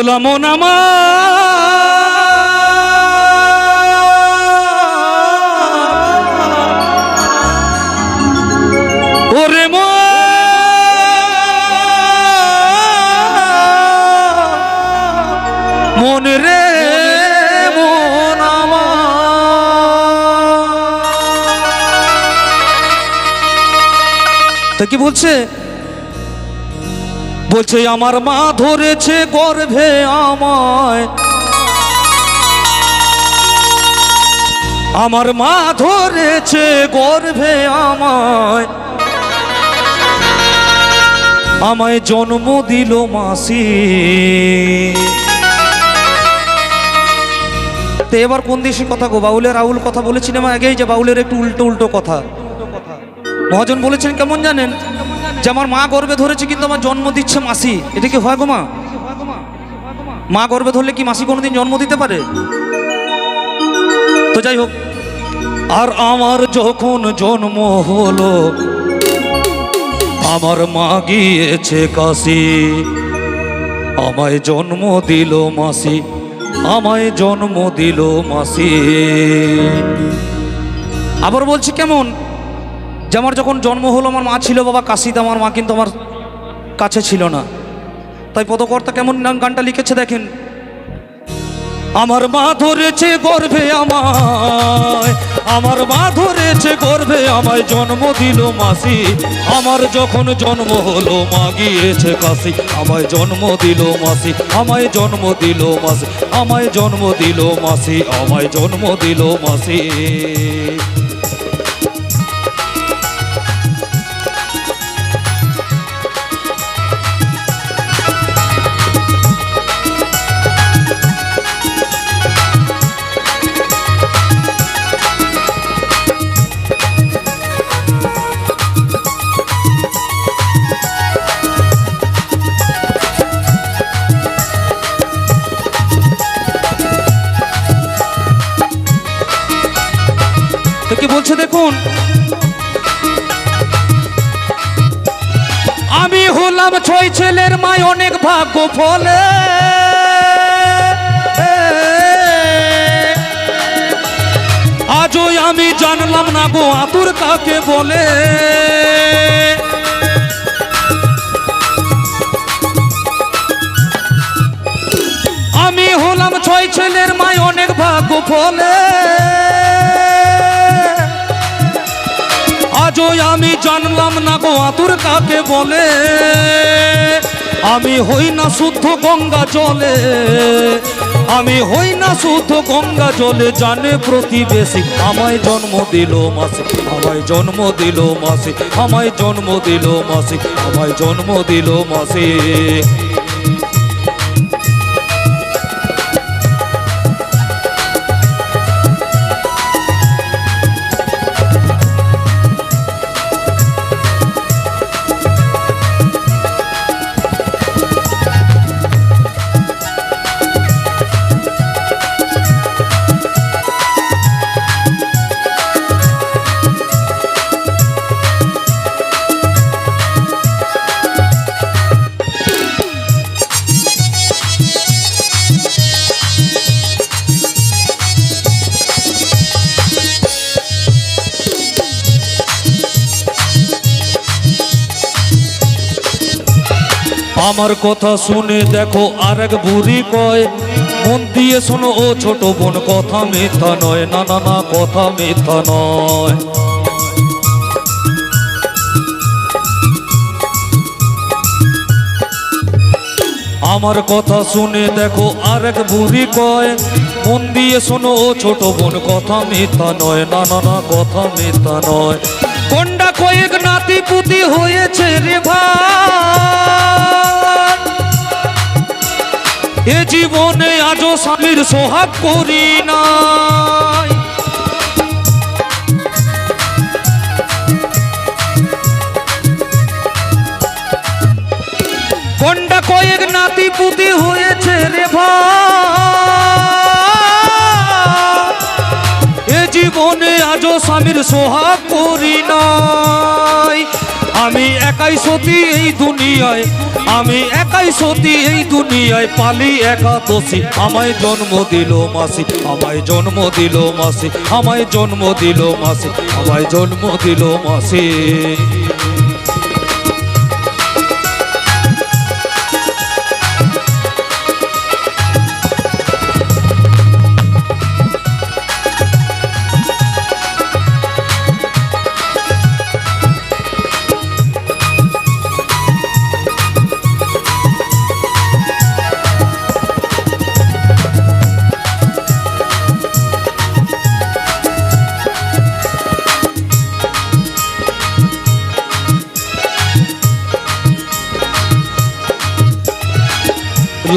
ভোলাম নামা ওরে মো। মন রে কি বলছে? বলছে, আমার মা ধরেছে গর্ভে আমায়। আমার মা ধরেছে গর্ভে আমায়। আমায় জন্ম দিল মাসি। তো এবার কোন দেশি কথা গো? বাউলের রাহুল কথা বলেছিলাম আগেই যে বাউলের একটু উল্টো উল্টো কথা। মহাজন বলেছেন, কেমন জানেন? যে আমার মা গর্বে ধরেছে কিন্তু আমার জন্ম দিচ্ছে মাসি। এটা কি হয় গো মা? মা গর্বে ধরলে কি মাসি কোনোদিন জন্ম দিতে পারে? তো যাই হোক, আর আমার যখন জন্ম হলো, আমার মা গিয়েছে কাশি। আমায় জন্ম দিল মাসি, আমায় জন্ম দিল মাসি। আবার বলছি, কেমন? যে আমার যখন জন্ম হলো, আমার মা ছিল, বাবা কাশিতে, আমার মা কিন্তু আমার কাছে ছিল না। তাই পদকর্তা কেমন গানটা লিখেছে দেখেন? আমার মা ধরেছে গর্ভে আমায়, আমার মা ধরেছে গর্ভে আমায়, জন্ম দিল মাসি। আমার যখন জন্ম হলো, মা গিয়েছে কাশি, আমায় জন্ম দিল মাসি, আমায় জন্ম দিল মাসি, আমায় জন্ম দিল মাসি, আমায় জন্ম দিল মাসি। দেখুন। আমি হলাম ছয় ছেলের মায় অনেক ভাগ্য ফলে। আজও আমি জানলাম না গো আতুর কাকে বলে। আমি হলাম ছয় ছেলের মায় অনেক ভাগ্য ফলে। আমি জানলাম না গো আতুর কাকে বলে? আমি হই না শুদ্ধ গঙ্গা জলে। আমি হই না শুদ্ধ গঙ্গা জলে, জানে প্রতিবেশী। আমায় জন্ম দিল মাসে, আমায় জন্ম দিল মাসে, আমায় জন্ম দিল মাসে, আমায় জন্ম দিল মাসে। আমার কথা শুনে দেখো আরেক বুড়ি কয়, মন দিয়ে শোনো ও ছোট বোন, কথা মিথ্যা নয়, না না না, কথা মিথ্যা নয়। আমার কথা শুনে দেখো আরেক বুড়ি কয়, মন দিয়ে শোনো ও ছোট বোন, কথা মিথ্যা নয়, না না না, কথা মিথ্যা নয়। কোনটা কয়েক নাতি পুতি হয়েছে রে ভাই। এ জীবনে আজও স্বামীর সোহাগ করি নাই। কোনটা কয়েক নাতি পুতি হয়েছে রে ভাই। এ জীবনে আজও স্বামীর সোহাগ করি নাই। আমি একাই সতী এই দুনিয়ায়, আমি একাই সতী এই দুনিয়ায়, পালি একাদশী, আমায় জন্ম দিল মাসি, আমায় জন্ম দিল মাসি, আমায় জন্ম দিল মাসি, আমায় জন্ম দিল মাসি।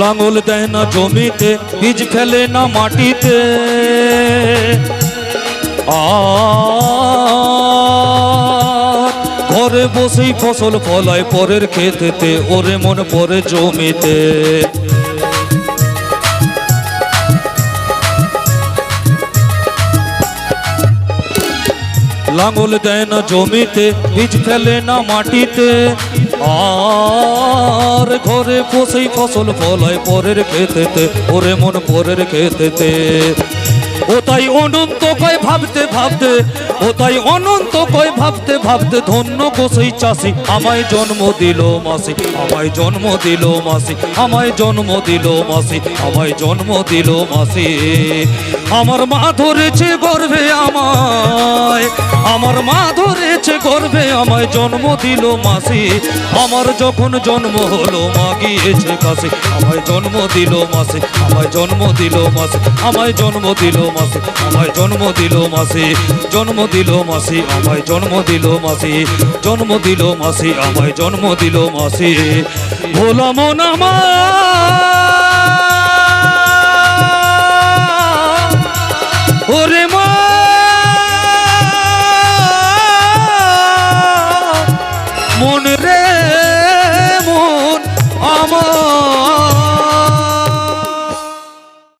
লাঙল দেয় না জমিতে, বীজ ফেলে না মাটিতে। ঘরে বসেই ফসল ফলায় পরের খেতে ওরে মন পরে জমিতে। লাঙল দেয় না জমিতে, বীজ ফেলে না মাটিতে। আর ঘরে বসেই ফসল ফলায় পরের খেতেতে ওরে মন পরের খেতেতে ও তাই অনন্ত কয় ভাবতে ভাবতে, ও তাই অনন্ত কয় ভাবতে ভাবতে ধন্য গোসই চাষি, আমায় জন্ম দিল মাসি, আমায় জন্ম দিল মাসি, আমায় জন্ম দিল মাসি, আমায় জন্ম দিল মাসি। আমার মা ধরেছে গর্ভে আমায় আমার মা ধরেছে গর্বে আমায় জন্ম দিল মাসি। আমার যখন জন্ম হলো, মা গিয়েছে কাছে আমায় জন্ম দিল মাসি, আমায় জন্ম দিল মাসি, আমায় জন্ম দিল মাসি, আমায় জন্ম দিল মাসি, জন্ম দিল মাসি, আমায় জন্ম দিল মাসি, জন্ম দিল মাসি, আমায় জন্ম দিল মাসি। ভোলা মন আমার